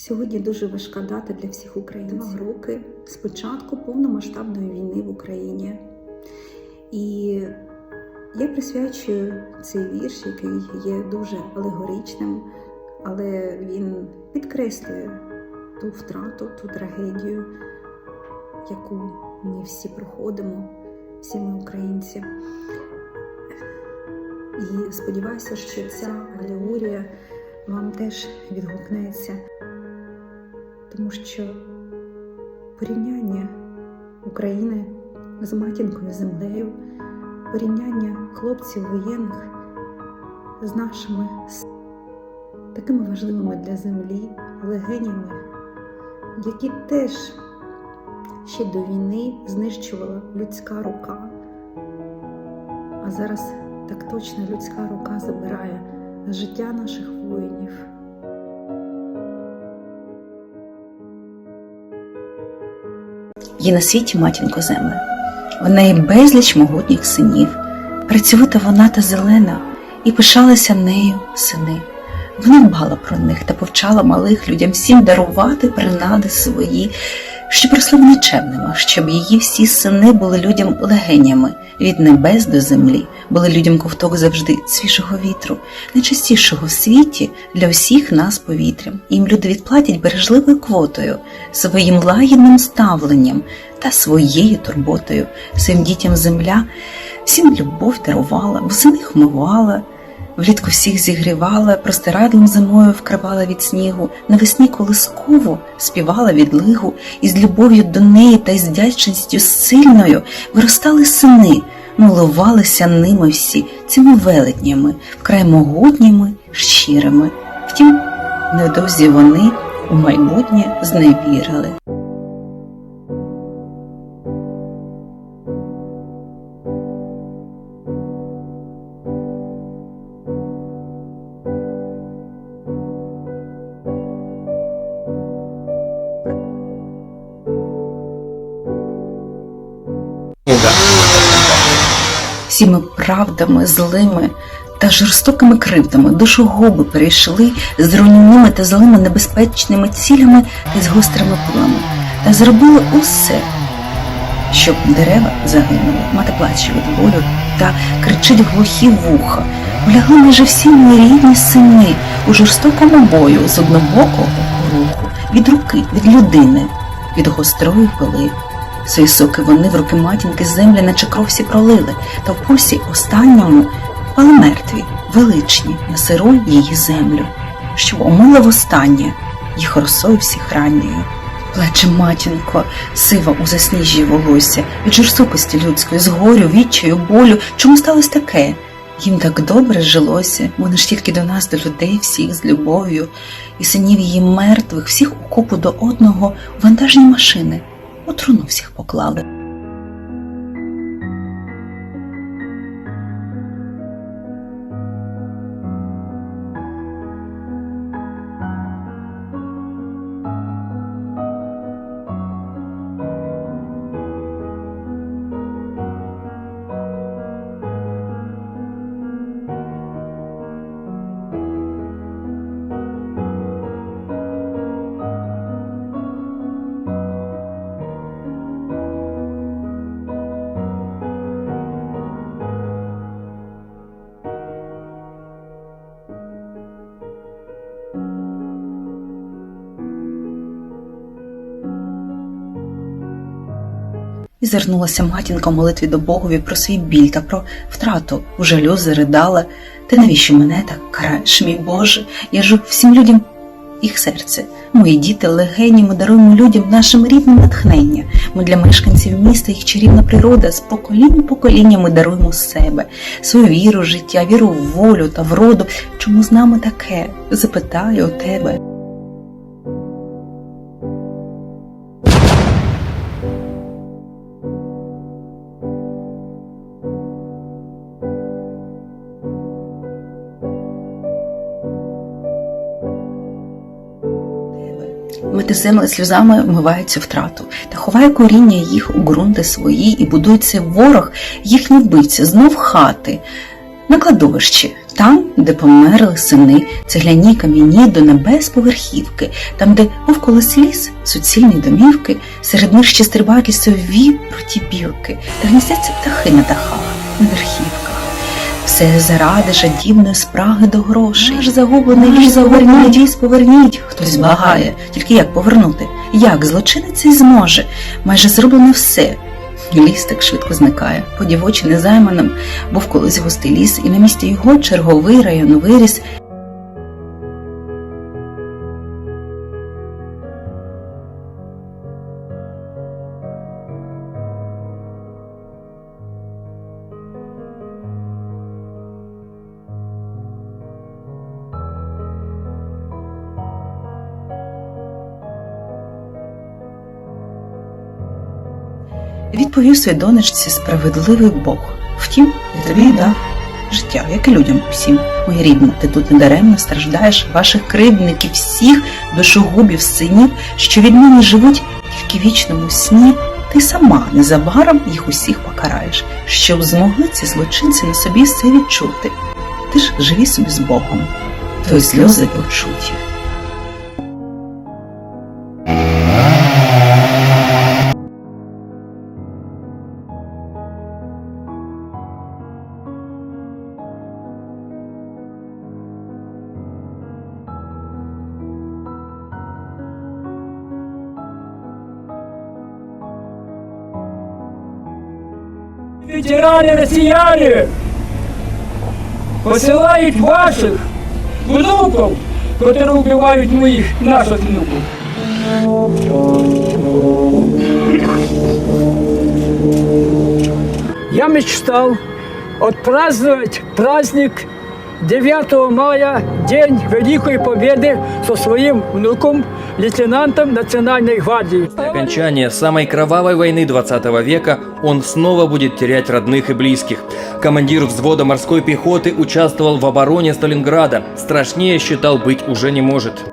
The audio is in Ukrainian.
Сьогодні дуже важка дата для всіх українців. Два роки з початку повномасштабної війни в Україні. І я присвячую цей вірш, який є дуже алегоричним, але він підкреслює ту втрату, ту трагедію, яку ми всі проходимо, всі ми українці. І сподіваюся, що ця алегорія вам теж відгукнеться, тому що порівняння України з матінкою землею, порівняння хлопців воєнних з нашими такими важливими для землі легенями, які теж ще до війни знищувала людська рука, а зараз так точно людська рука забирає життя наших воїнів. Є на світі матінко земле. В неї безліч могутніх синів. Працьовита вона та зелена, і пишалися нею сини. Вона дбала про них та повчала малих людям всім дарувати принади свої, щоб росли вони чемними, щоб її всі сини були людям легенями від небес до землі, були людям ковток завжди свіжого вітру, найчастішого в світі для всіх нас повітрям. Їм люди відплатять бережливою квотою, своїм лагідним ставленням та своєю турботою. Своїм дітям земля всім любов дарувала, восени вмивала, влітку всіх зігрівала, простирадлом зимою вкривала від снігу, навесні колискову співала від лигу, і з любов'ю до неї та з вдячністю сильною виростали сини, милувалися ними всі цими велетнями, вкрай могутніми, щирими. Втім, невдовзі вони у майбутнє зневірили. Всіми правдами злими та жорстокими кривдами душогуби перейшли з руйнівними та злими небезпечними цілями та з гострими пилами, та зробили усе, щоб дерева загинули, мати плаче від болю та кричить глухі вуха. Полягли майже всі мої рідні сини у жорстокому бою з однобокого руху, від руки, від людини, від гострої пили. Свої соки вони в руки матінки землі, наче кров всі пролили, та в пульсі останньому пали мертві, величні на сиру її землю, що омила востаннє їх росою всіх ранньою. Плече матінко, сива у засніжжі волосся, від жорстокості людської, з горю, відчаю, болю. Чому сталося таке? Їм так добре жилося, вони ж тільки до нас, до людей всіх з любов'ю, і синів її мертвих, всіх у купу до одного вантажні машини у всіх поклали. І звернулася матінка в молитві до Богові про свій біль та про втрату. У жалю заридала. Ти навіщо мене так караєш, мій Боже? Я ж всім людям їх серце. Мої діти легені, ми даруємо людям нашим рідним натхнення. Ми для мешканців міста їх чарівна природа, з поколінь у покоління ми даруємо себе, свою віру, життя, віру в волю та вроду. Чому з нами таке? Запитаю у тебе. Мити земли сльозами вмиваються втрату, та ховає коріння їх у ґрунти свої, і будується ворог, їхній вбивця, знов хати, на кладовищі Там, де померли сини, цегляні кам'яні до небес поверхівки, там, де навколо сліз, суцільні домівки, серед них ще стрибають лісові проті білки, та гніздяться птахи на дахах, на верхівках. Все заради жадібної спраги до грошей. Наш загублений ліс поверніть, ліс поверніть. Хтось благає. Тільки як повернути? Як злочинець цей зможе? Майже зроблено все. Ліс так швидко зникає, по дівочі незайманим був колись густий ліс, і на місці його черговий район виріс. Відповів своїй донечці справедливий Бог. Втім, я тобі дав життя, як і людям усім. Моя рідна, ти тут недаремно страждаєш ваших кривдників, всіх душогубів, синів, що віднині живуть тільки вічному сні. Ти сама незабаром їх усіх покараєш, щоб змогли ці злочинці на собі все відчути. Ти ж живі собі з Богом, твої сльози почуті. Ветераны россияне посылают ваших внуков, которые убивают моих, наших внуков. Я мечтал отпраздновать праздник 9 мая, День Великой Победы со своим внуком, Лейтенантом Национальной гвардии. окончания самой кровавой войны 20 века он снова будет терять родных и близких. Командир взвода морской пехоты участвовал в обороне Сталинграда. Страшнее считал быть уже не может.